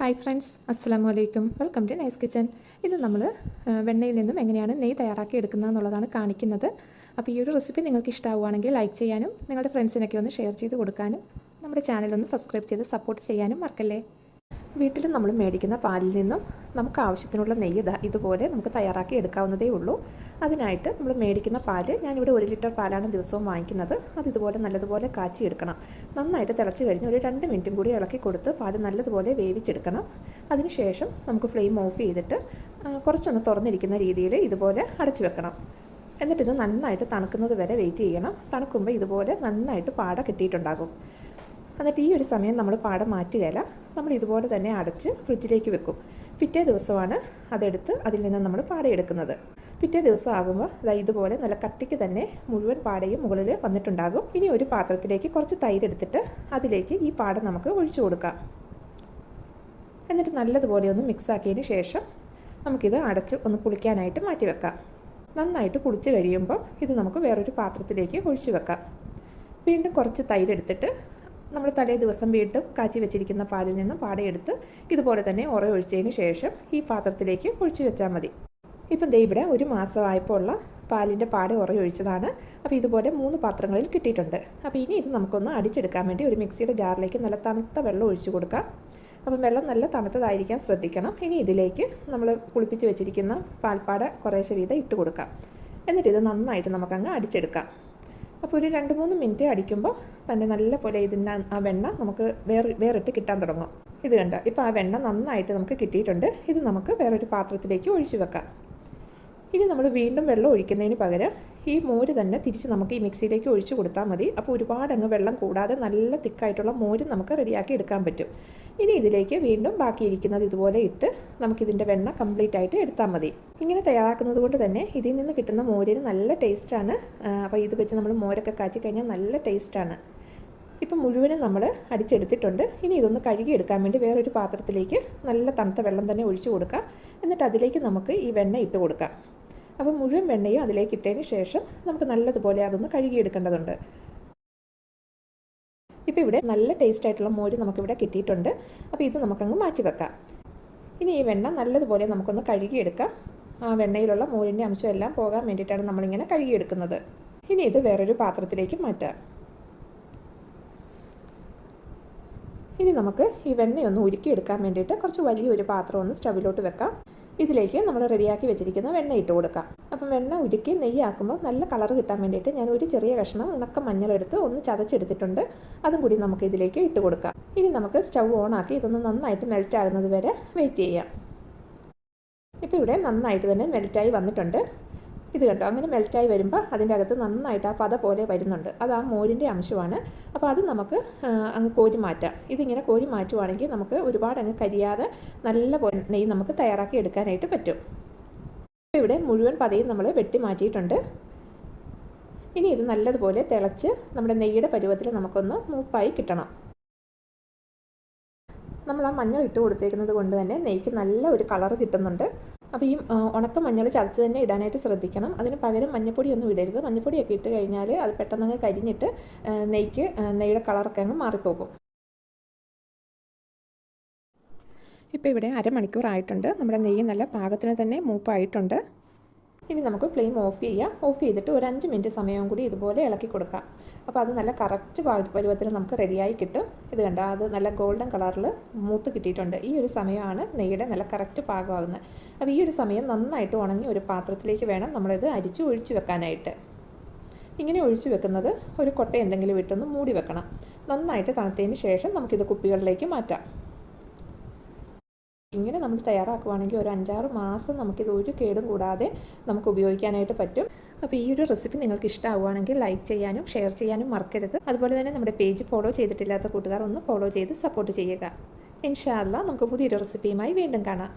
Hi friends അസ്സാം വലൈക്കും welcome to nice kitchen ഇത് നമ്മൾ വെണ്ണയിൽ നിന്നും എങ്ങനെയാണ് നെയ് തയ്യാറാക്കി എടുക്കുന്നത് എന്നുള്ളതാണ് കാണിക്കുന്നത്. അപ്പോൾ ഈ ഒരു റെസിപ്പി നിങ്ങൾക്ക് ഇഷ്ടമാവുകയാണെങ്കിൽ ലൈക്ക് ചെയ്യാനും നിങ്ങളുടെ ഫ്രണ്ട്സിനൊക്കെ ഒന്ന് ഷെയർ ചെയ്ത് കൊടുക്കാനും നമ്മുടെ ചാനൽ ഒന്ന് സബ്സ്ക്രൈബ് ചെയ്ത് സപ്പോർട്ട് ചെയ്യാനും മറക്കല്ലേ? വീട്ടിൽ നമ്മൾ മേടിക്കുന്ന പാലിൽ നിന്നും നമുക്ക് ആവശ്യത്തിനുള്ള നെയ്യ് ഇതാ ഇതുപോലെ നമുക്ക് തയ്യാറാക്കി എടുക്കാവുന്നതേ ഉള്ളൂ. അതിനായിട്ട് നമ്മൾ മേടിക്കുന്ന പാൽ ഞാനിവിടെ ഒരു ലിറ്റർ പാലാണ് ദിവസവും വാങ്ങിക്കുന്നത്. അത് ഇതുപോലെ നല്ലതുപോലെ കാച്ചി എടുക്കണം. നന്നായിട്ട് തിളച്ച് കഴിഞ്ഞ് ഒരു രണ്ട് മിനിറ്റും കൂടി ഇളക്കി കൊടുത്ത് പാൽ നല്ലതുപോലെ വേവിച്ചെടുക്കണം. അതിനുശേഷം നമുക്ക് ഫ്ലെയിം ഓഫ് ചെയ്തിട്ട് കുറച്ചൊന്ന് തുറന്നിരിക്കുന്ന രീതിയിൽ ഇതുപോലെ അടച്ചു വെക്കണം. എന്നിട്ടിത് നന്നായിട്ട് തണുക്കുന്നത് വരെ വെയിറ്റ് ചെയ്യണം. തണുക്കുമ്പോൾ ഇതുപോലെ നന്നായിട്ട് പാട കിട്ടിയിട്ടുണ്ടാകും. എന്നിട്ട് ഈ ഒരു സമയം നമ്മൾ പാടം മാറ്റുകയില്ല നമ്മൾ ഇതുപോലെ തന്നെ അടച്ച് ഫ്രിഡ്ജിലേക്ക് വെക്കും. പിറ്റേ ദിവസമാണ് അതെടുത്ത് അതിൽ നിന്ന് നമ്മൾ പാടയെടുക്കുന്നത്. പിറ്റേ ദിവസം ആകുമ്പോൾ അതായത് ഇതുപോലെ നല്ല കട്ടിക്ക് തന്നെ മുഴുവൻ പാടയും മുകളിൽ വന്നിട്ടുണ്ടാകും. ഇനി ഒരു പാത്രത്തിലേക്ക് കുറച്ച് തൈര് എടുത്തിട്ട് അതിലേക്ക് ഈ പാടം നമുക്ക് ഒഴിച്ചു കൊടുക്കാം. എന്നിട്ട് നല്ലതുപോലെ ഒന്ന് മിക്സ് ആക്കിയതിന് ശേഷം നമുക്കിത് അടച്ച് ഒന്ന് പുളിക്കാനായിട്ട് മാറ്റി വെക്കാം. നന്നായിട്ട് പുളിച്ച് കഴിയുമ്പോൾ ഇത് നമുക്ക് വേറൊരു പാത്രത്തിലേക്ക് ഒഴിച്ചു വെക്കാം. വീണ്ടും കുറച്ച് തൈര് എടുത്തിട്ട് നമ്മൾ തലേ ദിവസം വീണ്ടും കാച്ചി വെച്ചിരിക്കുന്ന പാലിൽ നിന്നും പാടയെടുത്ത് ഇതുപോലെ തന്നെ ഉറ ഒഴിച്ചതിന് ശേഷം ഈ പാത്രത്തിലേക്ക് ഒഴിച്ചു വെച്ചാൽ മതി. ഇപ്പം ദേ ഇവിടെ ഒരു മാസമായപ്പോൾ ഉള്ള പാലിന്റെ പാട ഉറ ഒഴിച്ചതാണ്. അപ്പോൾ ഇതുപോലെ മൂന്ന് പാത്രങ്ങളിൽ കിട്ടിയിട്ടുണ്ട്. അപ്പോൾ ഇനി ഇത് നമുക്കൊന്ന് അടിച്ചെടുക്കാൻ വേണ്ടി ഒരു മിക്സിയുടെ ജാറിലേക്ക് നല്ല തണുത്ത വെള്ളം ഒഴിച്ചു കൊടുക്കാം. അപ്പം വെള്ളം നല്ല തണുത്തതായിരിക്കാൻ ശ്രദ്ധിക്കണം. ഇനി ഇതിലേക്ക് നമ്മൾ കുളിപ്പിച്ച് വെച്ചിരിക്കുന്ന പാൽപ്പാട കുറേശ്ശെ വീതം ഇട്ട് കൊടുക്കാം. എന്നിട്ട് ഇത് നന്നായിട്ട് നമുക്കങ്ങ് അടിച്ചെടുക്കാം. അപ്പോൾ ഒരു രണ്ട് മൂന്ന് മിനിറ്റ് അടിക്കുമ്പോൾ തന്നെ നല്ല പോലെ ഇതിന്റെ ആ വെണ്ണ നമുക്ക് വേറെ വേറിട്ട് കിട്ടാൻ തുടങ്ങും. ഇത് കണ്ടോ? ഇപ്പോൾ ആ വെണ്ണ നന്നായിട്ട് നമുക്ക് കിട്ടിയിട്ടുണ്ട്. ഇത് നമുക്ക് വേറൊരു പാത്രത്തിലേക്ക് ഒഴിച്ചു വെക്കാം. ഇനി നമ്മൾ വീണ്ടും വെള്ളം ഒഴിക്കുന്നതിന് പകരം ഈ മോര് തന്നെ തിരിച്ച് നമുക്ക് ഈ മിക്സിയിലേക്ക് ഒഴിച്ച് കൊടുത്താൽ മതി. അപ്പോൾ ഒരുപാട് അങ്ങ് വെള്ളം കൂടാതെ നല്ല തിക്കായിട്ടുള്ള മോര് നമുക്ക് റെഡിയാക്കി എടുക്കാൻ പറ്റും. ഇനി ഇതിലേക്ക് വീണ്ടും ബാക്കിയിരിക്കുന്നത് ഇതുപോലെ ഇട്ട് നമുക്കിതിന്റെ വെണ്ണ കംപ്ലീറ്റ് ആയിട്ട് എടുത്താൽ മതി. ഇങ്ങനെ തയ്യാറാക്കുന്നത് കൊണ്ട് തന്നെ ഇതിൽ നിന്ന് കിട്ടുന്ന മോരിന് നല്ല ടേസ്റ്റാണ് അപ്പോൾ ഇത് വെച്ച് നമ്മൾ മോരൊക്കെ കാച്ചി കഴിഞ്ഞാൽ നല്ല ടേസ്റ്റാണ് ഇപ്പം മുഴുവനും നമ്മൾ അടിച്ചെടുത്തിട്ടുണ്ട്. ഇനി ഇതൊന്ന് കഴുകിയെടുക്കാൻ വേണ്ടി വേറൊരു പാത്രത്തിലേക്ക് നല്ല തണുത്ത വെള്ളം തന്നെ ഒഴിച്ചു കൊടുക്കാം. എന്നിട്ട് അതിലേക്ക് നമുക്ക് ഈ വെണ്ണ ഇട്ട് കൊടുക്കാം. അപ്പോൾ മുഴുവൻ വെണ്ണയും അതിലേക്ക് ഇട്ടതിന് ശേഷം നമുക്ക് നല്ലതുപോലെ അതൊന്ന് കഴുകിയെടുക്കേണ്ടതുണ്ട്. ഇപ്പോൾ ഇവിടെ നല്ല ടേസ്റ്റ് ആയിട്ടുള്ള മോര് നമുക്കിവിടെ കിട്ടിയിട്ടുണ്ട്. അപ്പോൾ ഇത് നമുക്കങ്ങ് മാറ്റി വെക്കാം. ഇനി ഈ വെണ്ണ നല്ലതുപോലെ നമുക്കൊന്ന് കഴുകിയെടുക്കാം. ആ വെണ്ണയിലുള്ള മോരിന്റെ അംശമെല്ലാം പോകാൻ വേണ്ടിയിട്ടാണ് നമ്മളിങ്ങനെ കഴുകിയെടുക്കുന്നത്. ഇനി ഇത് വേറൊരു പാത്രത്തിലേക്ക് മാറ്റാം. ഇനി നമുക്ക് ഈ വെണ്ണയൊന്ന് ഉരുക്കിയെടുക്കാൻ വേണ്ടിയിട്ട് കുറച്ച് വലിയൊരു പാത്രം ഒന്ന് സ്റ്റവിലോട്ട് വെക്കാം. ഇതിലേക്ക് നമ്മൾ റെഡിയാക്കി വെച്ചിരിക്കുന്ന വെണ്ണ ഇട്ട് കൊടുക്കാം. അപ്പം വെണ്ണ ഉരുക്കി നെയ്യാക്കുമ്പോൾ നല്ല കളർ കിട്ടാൻ വേണ്ടിയിട്ട് ഞാൻ ഒരു ചെറിയ കഷ്ണം ഉണക്ക മഞ്ഞളെടുത്ത് ഒന്ന് ചതച്ചെടുത്തിട്ടുണ്ട്. അതും കൂടി നമുക്ക് ഇതിലേക്ക് ഇട്ട് കൊടുക്കാം. ഇനി നമുക്ക് സ്റ്റൗ ആക്കി ഇതൊന്ന് നന്നായിട്ട് മെൽറ്റ് ആകുന്നത് വരെ വെയിറ്റ് ചെയ്യാം. ഇപ്പോൾ ഇവിടെ നന്നായിട്ട് തന്നെ മെൽറ്റായി വന്നിട്ടുണ്ട്. ഇത് കണ്ടോ? അങ്ങനെ മെൽറ്റായി വരുമ്പോൾ അതിന്റെ അകത്ത് നന്നായിട്ട് ആ പത പോലെ വരുന്നുണ്ട്. അത് ആ മോരിന്റെ അംശമാണ്. അപ്പോൾ അത് നമുക്ക് അങ്ങ് കോരി മാറ്റാം. ഇതിങ്ങനെ കോരി മാറ്റുവാണെങ്കിൽ നമുക്ക് ഒരുപാട് അങ്ങ് കരിയാതെ നല്ല നെയ്യ് നമുക്ക് തയ്യാറാക്കി എടുക്കാനായിട്ട് പറ്റും. ഇവിടെ മുഴുവൻ പതയും നമ്മൾ വെട്ടി മാറ്റിയിട്ടുണ്ട്. ഇനി ഇത് നല്ലതുപോലെ തിളച്ച് നമ്മുടെ നെയ്യുടെ പരുവത്തിൽ നമുക്കൊന്ന് മൂപ്പായി കിട്ടണം. നമ്മൾ ആ മഞ്ഞൾ ഇട്ട് കൊടുത്തേക്കുന്നത് കൊണ്ട് തന്നെ നെയ്ക്ക് നല്ല ഒരു കളർ കിട്ടുന്നുണ്ട്. അപ്പോൾ ഈ ഉണക്ക മഞ്ഞൾ ചതച്ച് തന്നെ ഇടാനായിട്ട് ശ്രദ്ധിക്കണം. അതിന് പകരം മഞ്ഞപ്പൊടിയൊന്നും ഇടരുത്. മഞ്ഞപ്പൊടിയൊക്കെ ഇട്ട് കഴിഞ്ഞാൽ അത് പെട്ടെന്ന് കരിഞ്ഞിട്ട് നെയ്ക്ക് നെയ്യുടെ കളറൊക്കെ അങ്ങ് മാറിപ്പോകും. ഇപ്പോൾ ഇവിടെ അരമണിക്കൂറായിട്ടുണ്ട്. നമ്മുടെ നെയ്യ് നല്ല പാകത്തിന് തന്നെ മൂപ്പായിട്ടുണ്ട്. ഇനി നമുക്ക് ഫ്ലെയിം ഓഫ് ചെയ്യാം. ഓഫ് ചെയ്തിട്ട് ഒരു അഞ്ച് മിനിറ്റ് സമയവും കൂടി ഇതുപോലെ ഇളക്കി കൊടുക്കാം. അപ്പോൾ അത് നല്ല കറക്റ്റ് പരുവത്തിൽ നമുക്ക് റെഡിയായി കിട്ടും. ഇത് കണ്ട? അത് നല്ല ഗോൾഡൻ കളറിൽ മൂത്ത് കിട്ടിയിട്ടുണ്ട്. ഈ ഒരു സമയമാണ് നെയ്യുടെ നല്ല കറക്റ്റ് പാകമാകുന്നത്. അപ്പോൾ ഈ ഒരു സമയം നന്നായിട്ട് ഉണങ്ങി ഒരു പാത്രത്തിലേക്ക് വേണം നമ്മളിത് അരിച്ച് ഒഴിച്ചു വെക്കാനായിട്ട്. ഇങ്ങനെ ഒഴിച്ചു വെക്കുന്നത് ഒരു കൊട്ട എന്തെങ്കിലും മൂടി വെക്കണം. നന്നായിട്ട് തണുത്തതിന് ശേഷം നമുക്കിത് കുപ്പികളിലേക്ക് മാറ്റാം. ഇങ്ങനെ നമ്മൾ തയ്യാറാക്കുവാണെങ്കിൽ ഒരു അഞ്ചാറ് മാസം നമുക്കിത് ഒരു കേടും കൂടാതെ നമുക്ക് ഉപയോഗിക്കാനായിട്ട് പറ്റും. അപ്പോൾ ഈ ഒരു റെസിപ്പി നിങ്ങൾക്ക് ഇഷ്ടമാവുകയാണെങ്കിൽ ലൈക്ക് ചെയ്യാനും ഷെയർ ചെയ്യാനും മറക്കരുത്. അതുപോലെ തന്നെ നമ്മുടെ പേജ് ഫോളോ ചെയ്തിട്ടില്ലാത്ത കൂട്ടുകാർ ഒന്ന് ഫോളോ ചെയ്ത് സപ്പോർട്ട് ചെയ്യുക. ഇൻഷാല്ല നമുക്ക് പുതിയൊരു റെസിപ്പിയുമായി വീണ്ടും കാണാം.